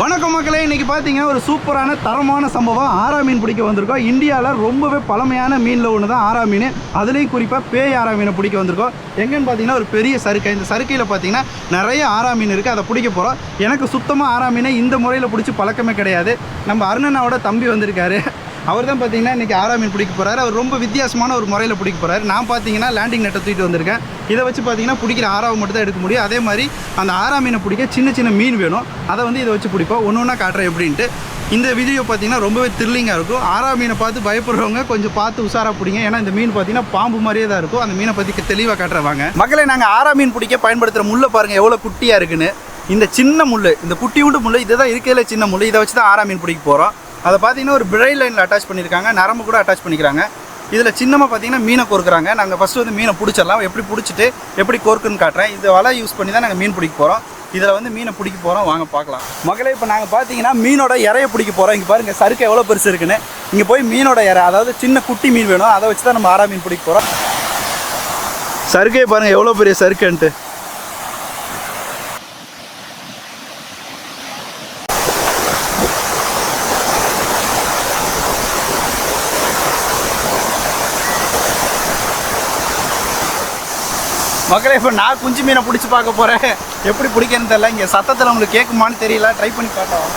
வணக்கம் மக்களே இன்னைக்கு பார்த்தீங்கன்னா ஒரு சூப்பரான தரமான சம்பவம். ஆரா மீன் பிடிக்க வந்திருக்கோம். இந்தியாவில் ரொம்பவே பழமையான மீனில் ஒன்று தான் ஆரா மீன். அதுலேயும் குறிப்பாக பேய் ஆரா மீனை பிடிக்க வந்திருக்கோம். எங்கன்னு பார்த்தீங்கன்னா ஒரு பெரிய சறுக்கை. இந்த சறுக்கையில் பார்த்தீங்கன்னா நிறைய ஆரா மீன் இருக்குது அதை பிடிக்க போகிறோம் எனக்கு சுத்தமாக ஆரா மீனை இந்த முறையில் பிடிச்சி பழக்கமே கிடையாது. நம்ம அருணனாவோட தம்பி வந்திருக்காரு. அவர் தான் பார்த்தீங்கன்னா இன்றைக்கி ஆரா மீன் பிடிக்க போகிறாரு அவர் ரொம்ப வித்தியாசமான ஒரு முறையில் பிடிக்க போகிறாரு நான் பார்த்தீங்கன்னா லேண்டிங் நெட்டை தூக்கிட்டு வந்திருக்கேன். இதை வச்சு பார்த்தீங்கன்னா பிடிக்கிற ஆறாவை மட்டும் தான் எடுக்க முடியும். அதே மாதிரி அந்த ஆறா மீனை பிடிக்க சின்ன சின்ன மீன் வேணும். அதை வந்து இதை வச்சு பிடிப்போம். ஒன்று ஒன்றா காட்டுறேன் எப்படின்ட்டு. இந்த வீடியோ பார்த்தீங்கன்னா ரொம்பவே த்ரில்லிங்காக இருக்கும். ஆறா மீனை பார்த்து பயப்படுறவங்க கொஞ்சம் பார்த்து உஷாராக பிடிங்க. ஏன்னா இந்த மீன் பார்த்தீங்கன்னா பாம்பு மாதிரியே தான் இருக்கும். அந்த மீனை பற்றி தெளிவாக காட்டுறவாங்க மக்களை நாங்கள் ஆறா மீன் பிடிக்க பயன்படுத்துகிற முள்ளை பாருங்கள் எவ்வளோ குட்டியாக இருக்குன்னு. இந்த சின்ன முள் இந்த குட்டி உண்டு முள் இதுதான் இருக்கிறதுல சின்ன முள் இதை வச்சு தான் ஆறா மீன் பிடிக்க போகிறோம் அதை பார்த்தீங்கன்னா ஒரு பிழை லைனில் அட்டாச் பண்ணியிருக்காங்க. நரம்பு கூட அட்டாச் பண்ணிக்கிறாங்க. இதில் சின்னமாக பார்த்தீங்கன்னா மீனை கோர்க்குறாங்க. நாங்கள் ஃபஸ்ட்டு வந்து மீனை பிடிச்சிடலாம். எப்படி பிடிச்சிட்டு எப்படி கோர்க்குன்னு காட்டுறேன். இது வலை யூஸ் பண்ணி தான் நாங்கள் மீன் பிடிக்க போகிறோம் இதில் வந்து மீனை பிடிக்க போகிறோம் வாங்க பார்க்கலாம். மகளே இப்போ நாங்கள் பார்த்தீங்கன்னா மீனோட இறைய பிடிக்க போகிறோம் இங்கே பாருங்கள் சறுக்கு எவ்வளோ பெருசு இருக்குன்னு. இங்கே போய் மீனோட இறை அதாவது சின்ன குட்டி மீன் வேணும். அதை வச்சு தான் நம்ம ஆறா மீன் பிடிக்க போகிறோம் சறுக்கே பாருங்கள் எவ்வளோ பெரிய சறுக்குன்ட்டு. மக்களே இப்போ நான் குஞ்சு மீனை பிடிச்சி பார்க்க போகிறேன் எப்படி பிடிக்கன்னு தெரியல. இங்கே சத்தத்தில் உங்களுக்கு கேட்குமான்னு தெரியல. ட்ரை பண்ணி பார்க்கலாம்.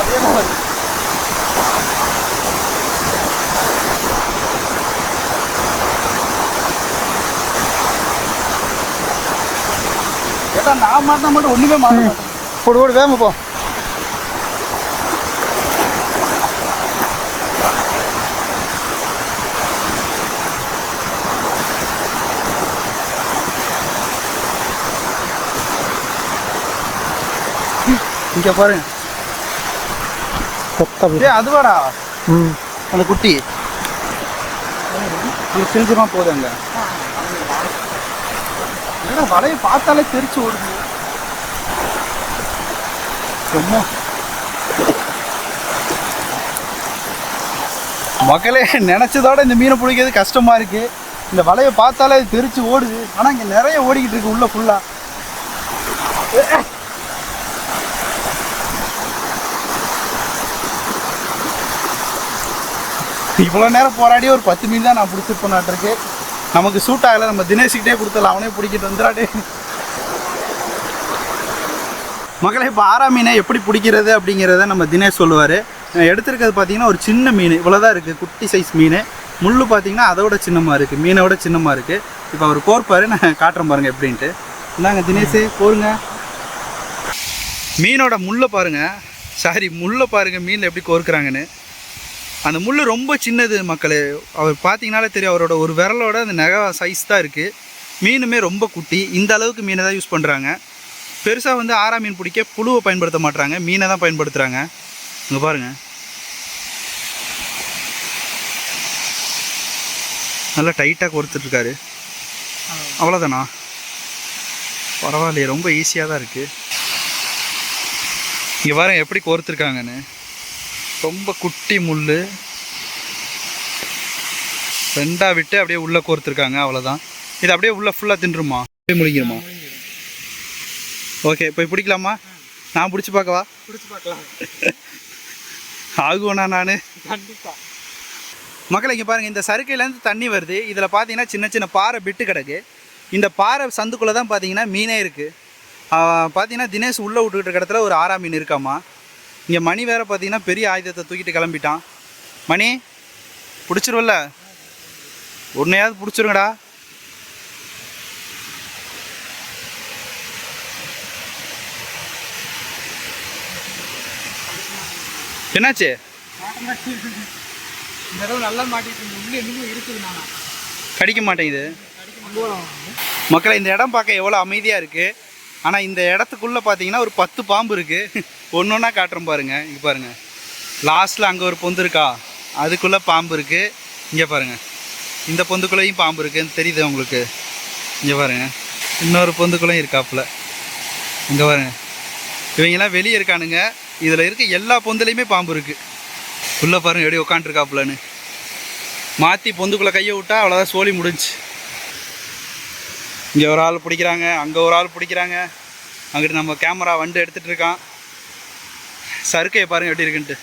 அதே மாதிரி ஏட்டா நான் மாட்டினா மட்டும் ஒன்றுமே மாட்ட மாட்டேன் போடு போடு வேகமா போ. இங்க பாருங்க ஏ அதுவாடா ம். அந்த குட்டி. அங்க சிரிச்சுமா போகுது அங்க. என்னடா வலையை பார்த்தாலே தெரிச்சு ஓடுது. சும்மா. மக்களே நினைச்சதோட இந்த மீனை பிடிக்கிறது கஷ்டமா இருக்கு. இந்த வலையை பார்த்தாலே தெரிச்சு ஓடுது. ஆனா இங்க நிறைய ஓடிக்கிட்டு இருக்கு உள்ள ஃபுல்லா இவ்வளோ நேரம் போராடி ஒரு பத்து மீன் தான் நான் பிடிச்சிருப்பேன் இருக்கு. நமக்கு சூட் ஆகலை நம்ம தினேஷ்கிட்டே கொடுத்தல அவனே பிடிக்கிட்டு வந்துடாடே மகளே இப்போ ஆறா மீனை எப்படி பிடிக்கிறது அப்படிங்கிறத நம்ம தினேஷ் சொல்லுவார். எடுத்திருக்கிறது பார்த்தீங்கன்னா ஒரு சின்ன மீன். இவ்வளோதான் இருக்குது குட்டி சைஸ் மீன். முள் பார்த்தீங்கன்னா அதோட சின்னமாக இருக்குது மீனோட சின்னமாக இருக்குது இப்போ அவர் கோர்ப்பாரு. நான் காட்டுறேன் பாருங்கள் எப்படின்ட்டு. இந்தாங்க தினேஷ் கோருங்க. மீனோட முள்ளை பாருங்கள் சாரி முள்ளை பாருங்கள் மீனில் எப்படி கோர்க்குறாங்கன்னு. அந்த முள் ரொம்ப சின்னது மக்களே. அவர் பார்த்தீங்கனாலே தெரியும் அவரோட ஒரு விரலோட அந்த நகை சைஸ் தான் இருக்குது மீனுமே ரொம்ப குட்டி. இந்த அளவுக்கு மீனை தான் யூஸ் பண்ணுறாங்க பெருசாக வந்து ஆறா மீன் பிடிக்க புழுவை பயன்படுத்த மாட்டுறாங்க மீனை தான் பயன்படுத்துகிறாங்க இங்கே பாருங்கள் நல்லா டைட்டாக கொடுத்துட்ருக்காரு அவ்வளோதானா பரவாயில்லையே ரொம்ப ஈஸியாக தான் இருக்குது இங்கே பாருங்கள் எப்படி கோர்த்துருக்காங்கன்னு. ரொம்ப குட்டி முள் ரெண்டா விட்டு அப்படியே உள்ளே கோர்த்துருக்காங்க அவ்வளோதான் இது அப்படியே உள்ள ஃபுல்லாக தின்றுமா? அப்படியே முடிங்கிருமா ஓகே போய் பிடிக்கலாமா? நான் பிடிச்சி பார்க்கவா? பிடிச்சி பார்க்கலாம். ஆகுவேண்ணா நான்? கண்டிப்பா. மக்களை இங்கே பாருங்கள் இந்த சறுக்கையிலேருந்து தண்ணி வருது. இதில் பார்த்தீங்கன்னா சின்ன சின்ன பாறை பிட்டு கிடக்கு. இந்த பாறை சந்துக்குள்ளே தான் பார்த்தீங்கன்னா மீனே இருக்குது பார்த்தீங்கன்னா தினேஷ் உள்ளே விட்டுக்கிட்டு இடத்துல ஒரு ஆறா மீன் இருக்காமா? இங்கே மணி வேறு பார்த்தீங்கன்னா பெரிய ஆயுதத்தை தூக்கிட்டு கிளம்பிட்டான். மணி பிடிச்சிருவல்ல? உன்னையாவது பிடிச்சிருங்கடா. என்னாச்சு? இந்த நல்லா மாட்டிட்டு கடிக்க மாட்டேங்குது. மக்களை இந்த இடம் பார்க்க எவ்வளோ அமைதியாக இருக்குது ஆனால் இந்த இடத்துக்குள்ளே பார்த்தீங்கன்னா ஒரு பத்து பாம்பு இருக்குது ஒன்று ஒன்றா காட்டுறோம் பாருங்கள் இங்கே பாருங்கள் லாஸ்ட்டில் அங்கே ஒரு பொந்து இருக்கா? அதுக்குள்ளே பாம்பு இருக்குது இங்கே பாருங்கள் இந்த பொந்துக்குள்ளேயும் பாம்பு இருக்குதுன்னு தெரியுது உங்களுக்கு? இங்கே பாருங்கள் இன்னொரு பொந்துக்குள்ளேயும் இருக்காப்புல. இங்கே பாருங்கள் இவங்கெல்லாம் வெளியே இருக்கானுங்க. இதில் இருக்க எல்லா பொந்துலேயுமே பாம்பு இருக்குது உள்ளே பாருங்கள் எப்படி உட்காந்துருக்காப்புலன்னு மாற்றி பொந்துக்குள்ளே கையை விட்டா அவ்வளோதான் சோழி முடிஞ்சு. இங்கே ஒரு ஆள் பிடிக்கிறாங்க அங்கே ஒரு ஆள் பிடிக்கிறாங்க. அங்கிட்டு நம்ம கேமரா வண்டு எடுத்துகிட்டு இருக்கான். சறுக்கையை பாருங்க எப்படி இருக்குன்ட்டு.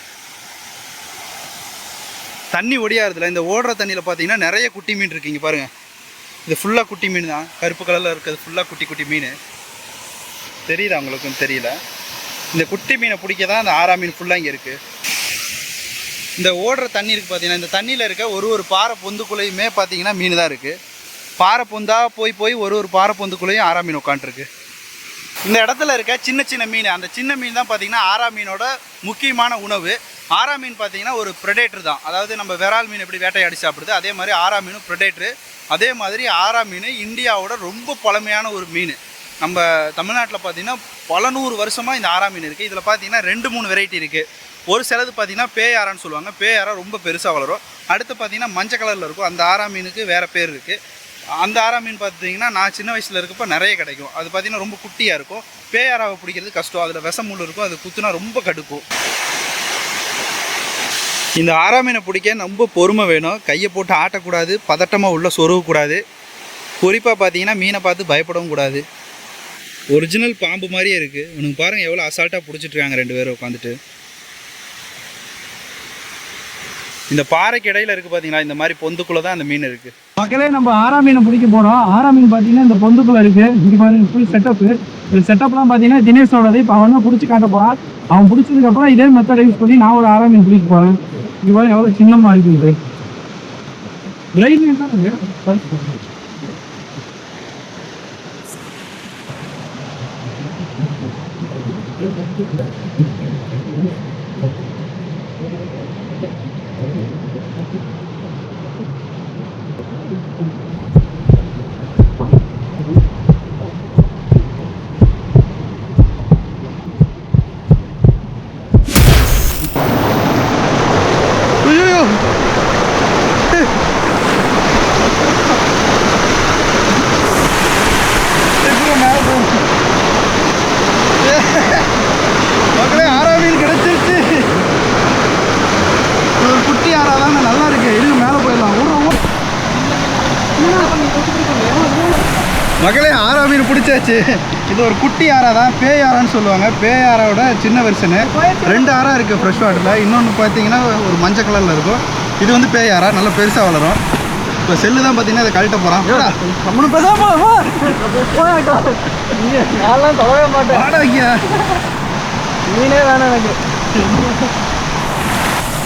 தண்ணி ஒடியாருதுல இந்த ஓடுற தண்ணியில் பார்த்தீங்கன்னா நிறைய குட்டி மீன் இருக்குங்க பாருங்கள் பாருங்க. இது ஃபுல்லாக குட்டி மீன் தான். கருப்பு கலரில் இருக்கிறது ஃபுல்லாக குட்டி குட்டி மீன். தெரியுதா அவங்களுக்கும் தெரியல. இந்த குட்டி மீனை பிடிக்க தான் அந்த ஆறா மீன் ஃபுல்லாக இங்கே இருக்குது இந்த ஓடுற தண்ணி இருக்குது பார்த்தீங்கன்னா இந்த தண்ணியில் இருக்க ஒரு ஒரு பாறை பொந்துக்குள்ளேயுமே பார்த்தீங்கன்னா மீன் தான் இருக்குது பாறை பொந்தாக போய் போய் ஒரு ஒரு பாறை பொந்துக்குள்ளேயும் ஆறா மீன் உட்காந்துருக்கு இந்த இடத்துல இருக்க சின்ன சின்ன மீன் அந்த சின்ன மீன் தான் பார்த்தீங்கன்னா ஆரா மீனோட முக்கியமான உணவு. ஆரா மீன் பார்த்தீங்கன்னா ஒரு ப்ரெடேட்டர் தான். அதாவது நம்ம விரால் மீன் எப்படி வேட்டையாடி சாப்பிடுது அதே மாதிரி ஆரா மீனும் ப்ரெடேட்டரு அதே மாதிரி ஆரா மீன் இந்தியாவோட ரொம்ப பழமையான ஒரு மீன். நம்ம தமிழ்நாட்டில் பார்த்தீங்கன்னா பல நூறு வருஷமாக இந்த ஆரா மீன் இருக்குது இதில் பார்த்தீங்கன்னா ரெண்டு மூணு வெரைட்டி இருக்குது ஒரு சிலது பார்த்தீங்கன்னா பேயாரான்னு சொல்லுவாங்க. பேயாரா ரொம்ப பெருசாக வளரும். அடுத்து பார்த்தீங்கன்னா மஞ்சள் கலரில் இருக்கும். அந்த ஆரா மீனுக்கு வேறு பேர் இருக்குது அந்த ஆரா மீன் பார்த்தீங்கன்னா நான் சின்ன வயசில் இருக்கப்போ நிறைய கிடைக்கும். அது பார்த்தீங்கன்னா ரொம்ப குட்டியாக இருக்கும். பேயாராவை பிடிக்கிறது கஷ்டம். அதில் விஷம் முள் இருக்கும். அது குத்துனா ரொம்ப கடுக்கும் இந்த ஆறா மீனை பிடிக்க ரொம்ப பொறுமை வேணும். கையை போட்டு ஆட்டக்கூடாது. பதட்டமாக உள்ள சொருகக்கூடாது. குறிப்பாக பார்த்தீங்கன்னா மீனை பார்த்து பயப்படவும் கூடாது. ஒரிஜினல் பாம்பு மாதிரியே இருக்குது உனக்கு பாருங்கள் எவ்வளோ அசால்ட்டாக பிடிச்சிட்ருக்காங்க ரெண்டு பேரும் உட்காந்துட்டு இந்த பாறைக்கு இடையில இருக்குது பார்த்தீங்களா இந்த மாதிரி பொந்துக்குள்ளே தான் அந்த மீன் இருக்குது மக்களே நம்ம ஆரா மீனை பிடிக்க போறோம். ஆரா மீன் பார்த்தீங்கன்னா இந்த பொந்துக்குள்ள இருக்கு. இங்க பாருங்க ஃபுல் செட்டப் இந்த செட்டப்லாம் பார்த்தீங்கன்னா தினேஷோடது இப்போ அவன் தான் பிடிச்சி காட்ட போறான். அவன் பிடிச்சதுக்கு அப்புறம் இதே மெத்தட் யூஸ் பண்ணி நான் ஒரு ஆரா மீன் பிடிக்க போறேன். இங்க பாருங்க எவ்வளவு சின்னமா இருக்குது பிரைட் மீன் தான் பிடிச்சாச்சு. இது ஒரு குட்டி ஆறா தான். பேய் ஆறான்னு சொல்லுவாங்க. பேய் ஆறாவோட சின்ன வெர்ஷனு ரெண்டு ஆறா இருக்குது ஃப்ரெஷ் வாட்டரில் இன்னொன்று பார்த்தீங்கன்னா ஒரு மஞ்சள் கலரில் இருக்கும். இது வந்து பேய் ஆறா. நல்லா பெருசாக வளரும். இப்போ செல்லு தான் பார்த்தீங்கன்னா இதை கழட்ட போகிறான் நான்லாம் தொடவே மாட்டேன். மீனே வேணாம் எனக்கு.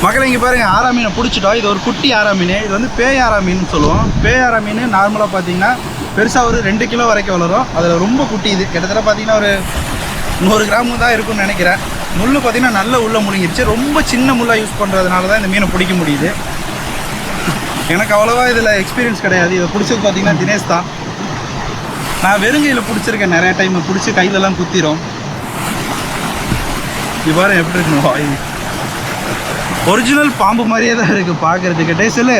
மக்களை இங்கே பாருங்கள் ஆரா மீனை பிடிச்சிட்டோம். இது ஒரு குட்டி ஆரா மீன். இது வந்து பேய் ஆரா மீன் சொல்லுவோம். பேய் ஆரா மீன் நார்மலாக பார்த்தீங்கன்னா பெருசாக ஒரு ரெண்டு கிலோ வரைக்கும் வளரும். அதில் ரொம்ப குட்டி இது. கிட்டத்தட்ட பார்த்தீங்கன்னா ஒரு நூறு கிராமும் தான் இருக்கும்னு நினைக்கிறேன். முள் பார்த்தீங்கன்னா நல்ல உள்ள முழுங்கிருச்சு. ரொம்ப சின்ன முள்ளாக யூஸ் பண்ணுறதுனால தான் இந்த மீனை பிடிக்க முடியுது. எனக்கு அவ்வளோவா இதில் எக்ஸ்பீரியன்ஸ் கிடையாது. இதை பிடிச்சது பார்த்தீங்கன்னா தினேஷ் தான். நான் வெறுங்கையில் பிடிச்சிருக்கேன் நிறைய டைம் பிடிச்சி கையிலலாம் குத்திரும். இவ்வாறு எப்படி இருக்கணும் வாய். ஒரிஜினல் பாம்பு மாதிரியே தான் இருக்குது பார்க்குறதுக்கு. டே சொல்லு.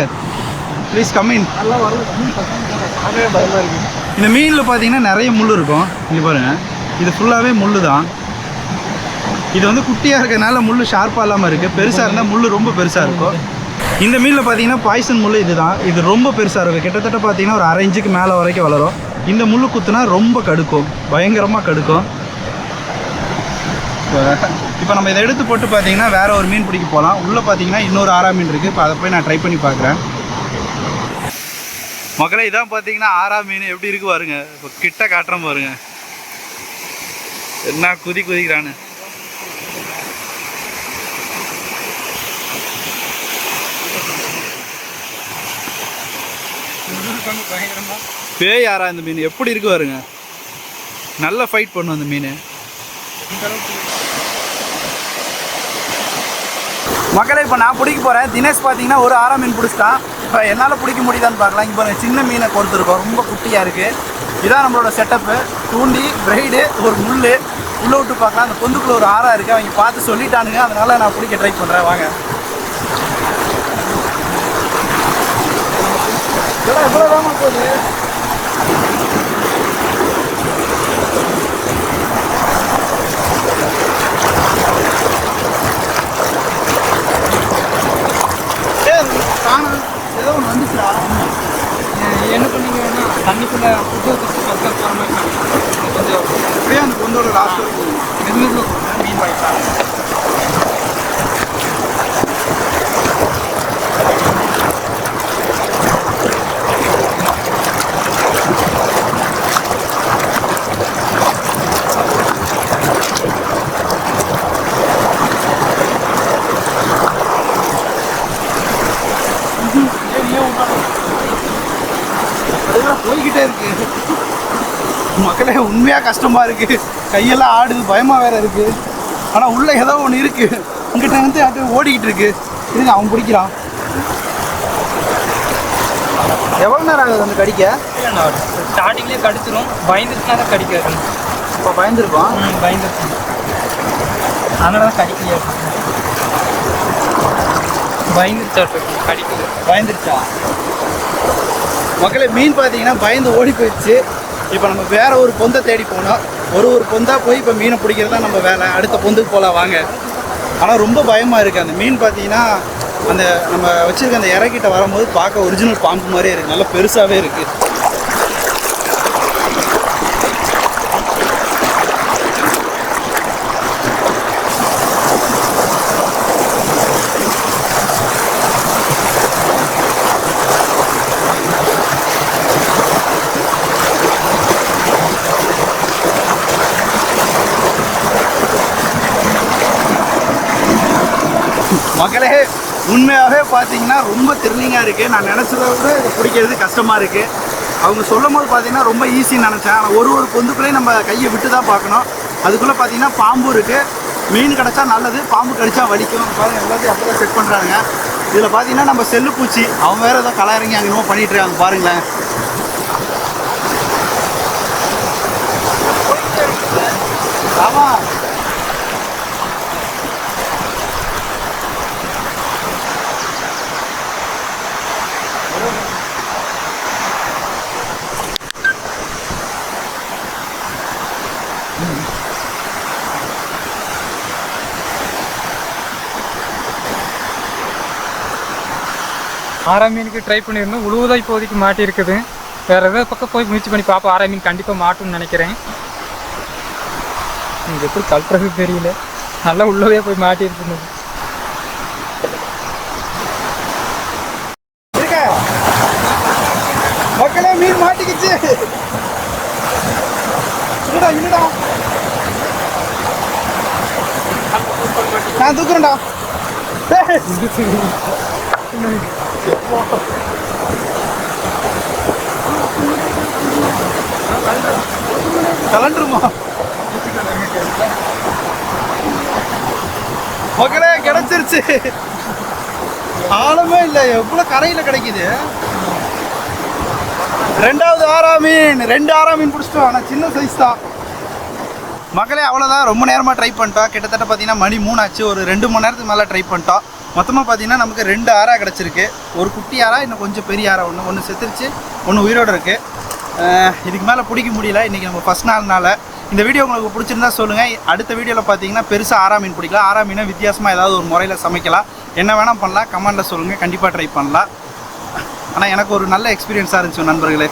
ப்ளீஸ் கம்மின் இந்த மீனில் பார்த்தீங்கன்னா நிறைய முள் இருக்கும். இங்கே பாருங்கள் இது ஃபுல்லாகவே முள் தான் இது வந்து குட்டியாக இருக்கிறனால முள் ஷார்ப்பாக இல்லாமல் இருக்குது பெருசாக இருந்தால் முள் ரொம்ப பெருசாக இருக்கும். இந்த மீனில் பார்த்தீங்கன்னா பாய்சன் முள் இதுதான். இது ரொம்ப பெருசாக இருக்கும். கிட்டத்தட்ட பார்த்தீங்கன்னா ஒரு அரை இன்ச்சுக்கு மேலே வரைக்கும் வளரும். இந்த முள் குத்துனா ரொம்ப கடுக்கும். பயங்கரமாக கடுக்கும். இப்போ நம்ம இதை எடுத்து போட்டு பார்த்தீங்கன்னா வேற ஒரு மீன் பிடிக்க போகலாம். உள்ளே பார்த்தீங்கன்னா இன்னொரு ஆறா மீன் இருக்குது இப்போ அதை போய் நான் ட்ரை பண்ணி பார்க்குறேன். மக்களே இதான் பார்த்தீங்கன்னா ஆறா மீன். எப்படி இருக்கு பாருங்க. இப்போ கிட்ட காட்டுற பாருங்க. என்ன குதி குதிக்கிறான்னு. பேய் ஆறா இந்த மீன். எப்படி இருக்கு பாருங்க. நல்லா ஃபைட் பண்ணும் அந்த மீன். மக்களை இப்போ நான் பிடிக்க போகிறேன் தினேஷ் பார்த்தீங்கன்னா ஒரு ஆறா மீன் பிடிச்சிட்டான் இப்போ என்னால் பிடிக்க முடியுதான்னு பார்க்கலாம். இங்கே பாருங்க சின்ன மீனை கொடுத்துருக்கோம். ரொம்ப குட்டியாக இருக்குது இதான் நம்மளோட செட்டப்பு தூண்டி பிரைடு ஒரு முள் உள்ளே விட்டு பார்க்கலாம். அந்த பொந்துக்குள்ள ஒரு ஆறா இருக்குது அவங்க பார்த்து சொல்லிட்டானுங்க. அதனால் நான் பிடிக்க ட்ரை பண்ணுறேன் வாங்க. இதெல்லாம் எவ்வளோ தாமா போகுது? ஆனால் ஏதோ ஒன்று என்ன பண்ணிங்கன்னா தண்ணிக்குள்ளே ஃபுட்டு பக்கம் போகிற கொஞ்சம் அப்படியே அந்த பொண்ணோட லாஸ்ட் வரைக்கும் மெதுமெதுல மீன் வாங்கிட்டாங்க. போய்கிட்டே இருக்கு. மக்களே உண்மையா கஷ்டமா இருக்கு. கையெல்லாம் ஆடுது பயமா வேற இருக்கு. ஆனா உள்ள ஏதோ ஒன்று இருக்கு. இங்கிட்ட வந்து அது ஓடிக்கிட்டு இருக்கு. இருங்க அவன் பிடிக்கிறான். எவ்வளோ நேரம் ஆகுது அந்த கடிக்க? ஸ்டார்டிங்லேயே கடிச்சிரும். பயந்துச்சுனா தான் கடிக்காது இப்போ பயந்துருப்பான்? ம் பயந்துருச்சு அதனால தான் கடிக்கலையா. பயந்துருச்சாட்டு கடிக்கல. பயந்துருச்சா? மக்களே மீன் பார்த்தீங்கன்னா பயந்து ஓடி போயிடுச்சு. இப்போ நம்ம வேற ஒரு பொந்தை தேடி போனோம். ஒரு ஒரு பொந்தாக போய் இப்போ மீனை பிடிக்கிறது தான் நம்ம வேலை. அடுத்த பொந்துக்கு போகலாம் வாங்க. ஆனால் ரொம்ப பயமாக இருக்குது அந்த மீன் பார்த்தீங்கன்னா அந்த நம்ம வச்சுருக்க அந்த இறக்கிட்ட வரும்போது பார்க்க ஒரிஜினல் பாம்பு மாதிரியே இருக்குது நல்லா பெருசாகவே இருக்குது மக்களே உண்மையாகவே பார்த்தீங்கன்னா ரொம்ப த்ரில்லிங்காக இருக்குது நான் நினச்சதை விட இதை பிடிக்கிறது கஷ்டமாக இருக்குது அவங்க சொல்லும் போது பார்த்தீங்கன்னா ரொம்ப ஈஸின்னு நினச்சேன். ஆனால் ஒரு ஒரு பொந்துக்குள்ளேயும் நம்ம கையை விட்டு தான் பார்க்கணும். அதுக்குள்ளே பார்த்தீங்கன்னா பாம்பு இருக்குது மீன் கிடச்சா நல்லது பாம்பு கடிச்சா வலிக்கும். பாருங்க எல்லாத்தையும் அப்போ தான் செட் பண்ணுறாங்க இதில் பார்த்தீங்கன்னா நம்ம செல்லு பூச்சி அவன் வேறு ஏதோ களை இறங்கி அங்கே என்னமோ பண்ணிகிட்டு இருக்காங்க பாருங்களேன். ஆமாம் ஆறாம் மீனுக்கு ட்ரை பண்ணியிருந்தோம் உழுவுதான் இப்போதைக்கு மாட்டியிருக்குது. வேறு ஏதாவது பக்கம் போய் முயற்சி பண்ணி பார்ப்போம் ஆறாம் மீன் கண்டிப்பாக மாட்டும்னு நினைக்கிறேன். இங்கே எப்படி கல்றது தெரியல. நல்லா உள்ளவே போய் மாட்டியிருக்குது. மக்களே மீன் மாட்டிக்கிச்சு. இல்லடா இல்லடா நான் தூக்குறேன்டா. டேய். கலண்டுருமா மக்களே கிடைச்சிருச்சு. ஆழமே இல்லை. எவ்வளோ கரையில் கிடைக்குது? ரெண்டாவது ஆறா மீன். ரெண்டு ஆறா மீன் பிடிச்சிட்டோம். ஆனால் சின்ன சைஸ் தான். மக்களே அவ்வளோதான் ரொம்ப நேரமாக ட்ரை பண்ணிட்டோம். கிட்டத்தட்ட பார்த்தீங்கன்னா மணி மூணாச்சு. ஒரு ரெண்டு மணி நேரத்துக்கு மேலே ட்ரை பண்ணிட்டோம். மொத்தமாக பார்த்தீங்கன்னா நமக்கு ரெண்டு ஆறா கிடச்சிருக்கு. ஒரு குட்டி ஆறா இன்னும் கொஞ்சம் பெரிய ஆறா ஒன்று ஒன்று செத்துருச்சு ஒன்று உயிரோடு இருக்குது இதுக்கு மேலே பிடிக்க முடியல. இன்றைக்கி நம்ம ஃபஸ்ட் நாள்னால. இந்த வீடியோ உங்களுக்கு பிடிச்சிருந்தா சொல்லுங்கள் அடுத்த வீடியோவில் பார்த்தீங்கன்னா பெருசாக ஆறா மீன் பிடிக்கலாம். ஆறா மீனை வித்தியாசமாக ஏதாவது ஒரு முறையில் சமைக்கலாம். என்ன வேணால் பண்ணலாம். கமெண்டில் சொல்லுங்கள் கண்டிப்பாக ட்ரை பண்ணலாம். ஆனால் எனக்கு ஒரு நல்ல எக்ஸ்பீரியன்ஸாக இருந்துச்சு நண்பர்களே.